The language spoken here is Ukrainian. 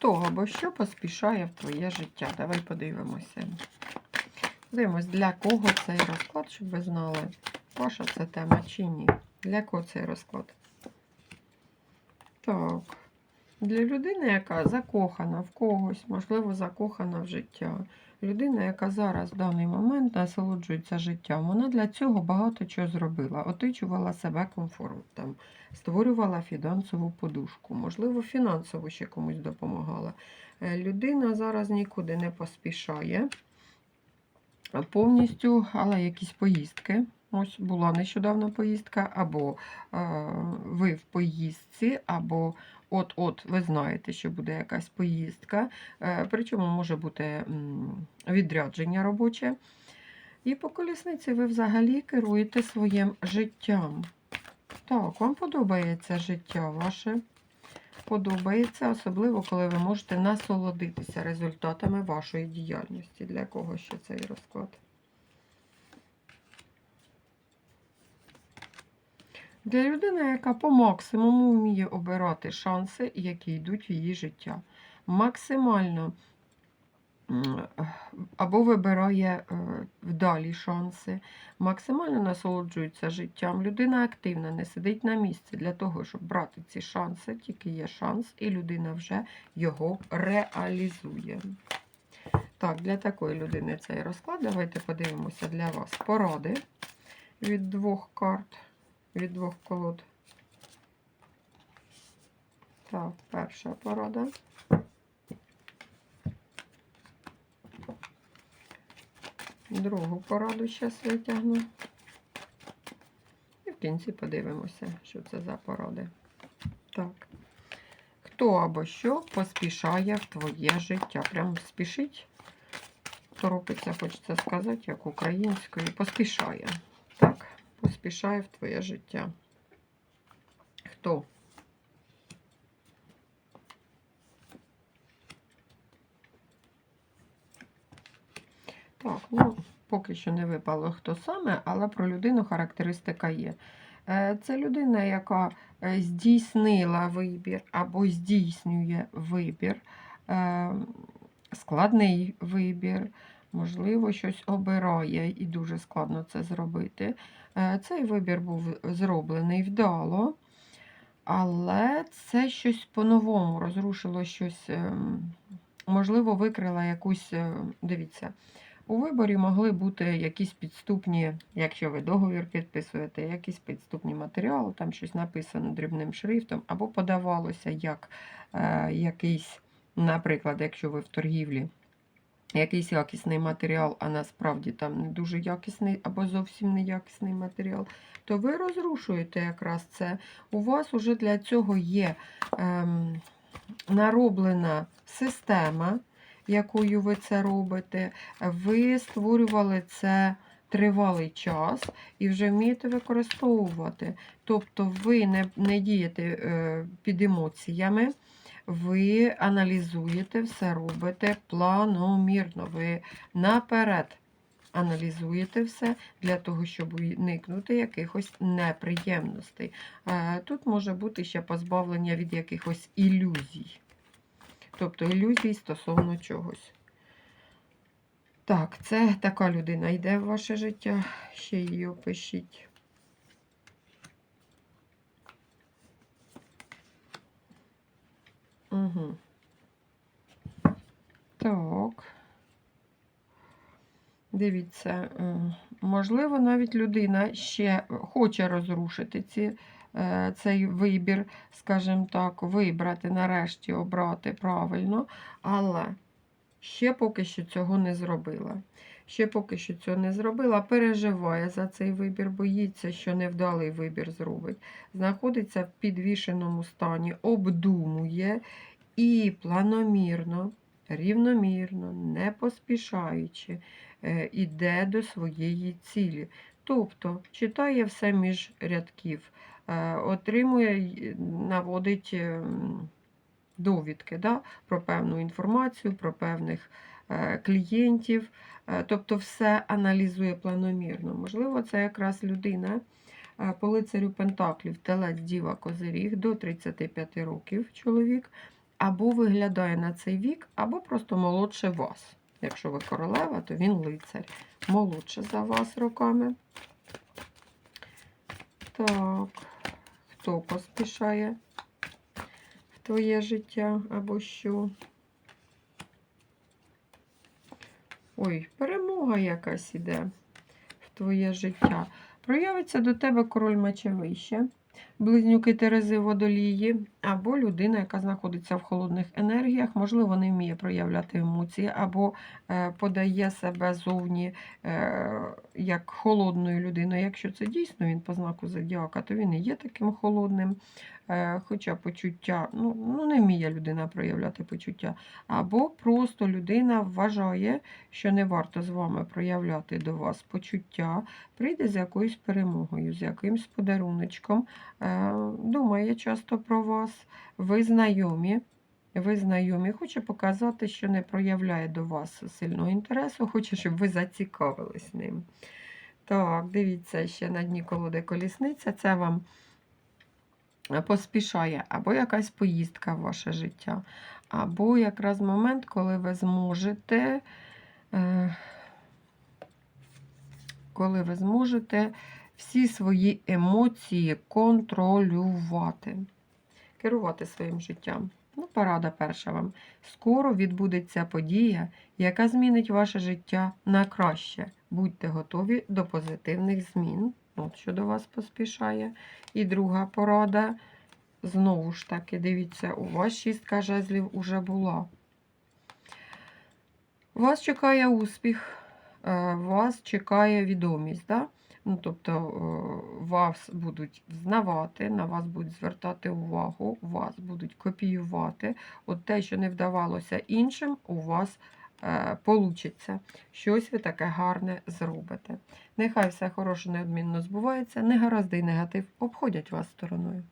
Хто або що поспішає в твоє життя? Давай подивимося. Дивимось, для кого цей розклад, щоб ви знали, ваша це тема чи ні. Для кого цей розклад? Так. Для людини, яка закохана в когось, можливо, закохана в життя. Людина, яка зараз в даний момент насолоджується життям, вона для цього багато чого зробила. Отичувала себе комфортом, створювала фінансову подушку, можливо, фінансово ще комусь допомагала. Е, Людина зараз нікуди не поспішає повністю, але якісь поїздки. Ось була нещодавно поїздка, або е, ви в поїздці, або от-от ви знаєте, що буде якась поїздка. Е, причому може бути відрядження робоче. І по колісниці ви взагалі керуєте своїм життям. Так, вам подобається життя ваше. Подобається, особливо, коли ви можете насолодитися результатами вашої діяльності. Для кого ще цей розклад? Для людини, яка по максимуму вміє обирати шанси, які йдуть в її життя. Максимально або вибирає е, вдалі шанси, максимально насолоджується життям. Людина активна, не сидить на місці для того, щоб брати ці шанси, тільки є шанс, і людина вже його реалізує. Так, для такої людини цей розклад. Давайте подивимося для вас поради від двох карт, від двох колод. Так, перша порада. Другу пораду зараз витягну. І в кінці подивимося, що це за поради. Так. Хто або що поспішає в твоє життя? Прям спішить. Торопиться, хочеться сказати, як українською. Поспішає. Так, поспішає в твоє життя. Хто? Так, ну, поки що не випало хто саме, але про людину характеристика є. Е, Це людина, яка е, здійснила вибір або здійснює вибір, е, складний вибір, можливо, щось обирає, і дуже складно це зробити. Е, Цей вибір був зроблений вдало, але це щось по-новому розрушило щось, ем, можливо, викрила якусь, е, дивіться. У виборі могли бути якісь підступні, якщо ви договір підписуєте, якісь підступні матеріали, там щось написано дрібним шрифтом, або подавалося як е, якийсь, наприклад, якщо ви в торгівлі, якийсь якісний матеріал, а насправді там не дуже якісний або зовсім неякісний матеріал, то ви розрушуєте якраз це. У вас уже для цього є ем, нароблена система якою ви це робите. Ви створювали це тривалий час і вже вмієте використовувати. Тобто ви не, не дієте е, під емоціями, ви аналізуєте, все робите планомірно. Ви наперед аналізуєте все для того, щоб уникнути якихось неприємностей. Е, Тут може бути ще позбавлення від якихось ілюзій. Тобто ілюзій стосовно чогось. Так, це така людина йде в ваше життя. Ще її опишіть. Угу. Так. Дивіться, е, можливо, навіть людина ще хоче розрушити ці Е, цей вибір, скажімо так, вибрати, нарешті обрати правильно, але ще поки що цього не зробила. Ще поки що цього не зробила, переживає за цей вибір, боїться, що невдалий вибір зробить. Знаходиться в підвішеному стані, обдумує і планомірно, рівномірно, не поспішаючи, е, іде до своєї цілі. Тобто читає все між рядків. Е, отримує, наводить ем, довідки да, про певну інформацію, про певних е, клієнтів, е, тобто все аналізує планомірно. Можливо, це якраз людина по лицарю Пентаклів, телець Діва Козиріг до 35 років чоловік. Або виглядає на цей вік, або просто молодше вас. Якщо ви королева, то він лицар. Молодше за вас роками. Так, хто поспішає в твоє життя або що? Ой, перемога якась іде в твоє життя. Проявиться до тебе король мечевий ще, близнюки Терези водолії, або людина, яка знаходиться в холодних енергіях, можливо, не вміє проявляти емоції, або е, подає себе зовні е, як холодною людиною. Якщо це дійсно він по знаку зодіака, то він і є таким холодним. Е, хоча почуття, ну, ну не вміє людина проявляти почуття. Або просто людина вважає, що не варто з вами проявляти до вас почуття, прийде з якоюсь перемогою, з якимсь подаруночком, думає часто про вас, ви знайомі. Ви знайомі, хоче показати, що не проявляє до вас сильного інтересу, хоче, щоб ви зацікавились ним. Так, дивіться ще на дні колоди колісниця. Це вам поспішає або якась поїздка в ваше життя, або якраз момент, коли ви зможете, е, коли ви зможете всі свої емоції контролювати, керувати своїм життям. Ну, порада перша вам. Скоро відбудеться подія, яка змінить ваше життя на краще. Будьте готові до позитивних змін. От що до вас поспішає. І друга порада. Знову ж таки, дивіться, у вас шістка жезлів уже була. Вас чекає успіх, е, вас чекає відомість. Да? Ну, тобто е, вас будуть взнавати, на вас будуть звертати увагу, вас будуть копіювати. От те, що не вдавалося іншим, у вас е, получиться. Щось ви таке гарне зробите. Нехай все хороше неодмінно збувається, негаразди і негатив обходять вас стороною.